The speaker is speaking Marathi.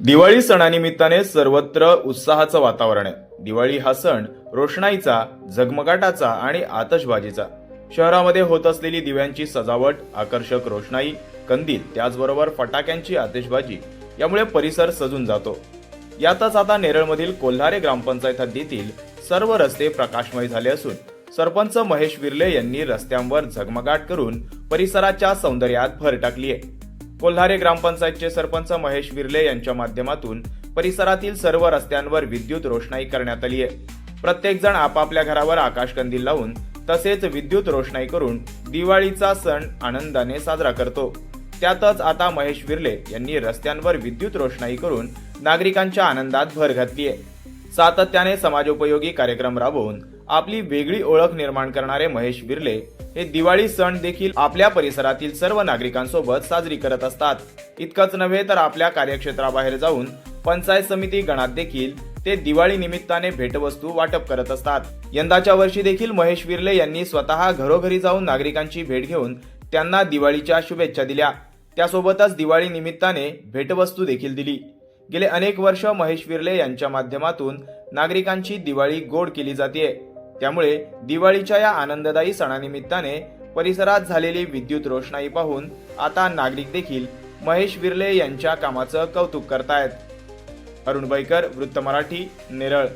दिवाळी सणानिमित्ताने सर्वत्र उत्साहाचं वातावरण आहे. दिवाळी हा सण रोषणाईचा झगमगाटाचा आणि आतषबाजीचा. शहरामध्ये होत असलेली दिव्यांची सजावट आकर्षक रोषणाई कंदील त्याचबरोबर फटाक्यांची आतिषबाजी यामुळे परिसर सजून जातो. यातच आता नेरळमधील कोल्हारे ग्रामपंचायत हद्दीतील सर्व रस्ते प्रकाशमय झाले असून सरपंच महेश विर्ले यांनी रस्त्यांवर झगमगाट करून परिसराच्या सौंदर्यात भर टाकली आहे. कोल्हारे ग्रामपंचायतचे सरपंच महेश विर्ले यांच्या माध्यमातून परिसरातील सर्व रस्त्यांवर विद्युत रोषणाई करण्यात आली आहे. प्रत्येकजण आपापल्या घरावर आकाशकंदील लावून तसेच विद्युत रोषणाई करून दिवाळीचा सण आनंदाने साजरा करतो. त्यातच आता महेश विर्ले यांनी रस्त्यांवर विद्युत रोषणाई करून नागरिकांच्या आनंदात भर घातली आहे. सातत्याने समाजोपयोगी कार्यक्रम राबवून आपली वेगळी ओळख निर्माण करणारे महेश बिर्ले हे दिवाळी सण देखील आपल्या परिसरातील सर्व नागरिकांसोबत साजरी करत असतात. इतकंच नव्हे तर आपल्या कार्यक्षेत्राबाहेर जाऊन पंचायत समिती गणात देखील ते दिवाळी निमित्ताने भेटवस्तू वाटप करत असतात. यंदाच्या वर्षी देखील महेश विर्ले यांनी स्वतः घरोघरी जाऊन नागरिकांची भेट घेऊन त्यांना दिवाळीच्या शुभेच्छा दिल्या. त्यासोबतच दिवाळी निमित्ताने भेटवस्तू देखील दिली. गेले अनेक वर्ष महेश विर्ले यांच्या माध्यमातून नागरिकांची दिवाळी गोड केली जाते. त्यामुळे दिवाळीच्या या आनंददायी सणानिमित्ताने परिसरात झालेली विद्युत रोषणाई पाहून आता नागरिक देखील महेश विर्ले यांच्या कामाचं कौतुक करतायत. अरुण बैकर वृत्त मराठी नेरळ.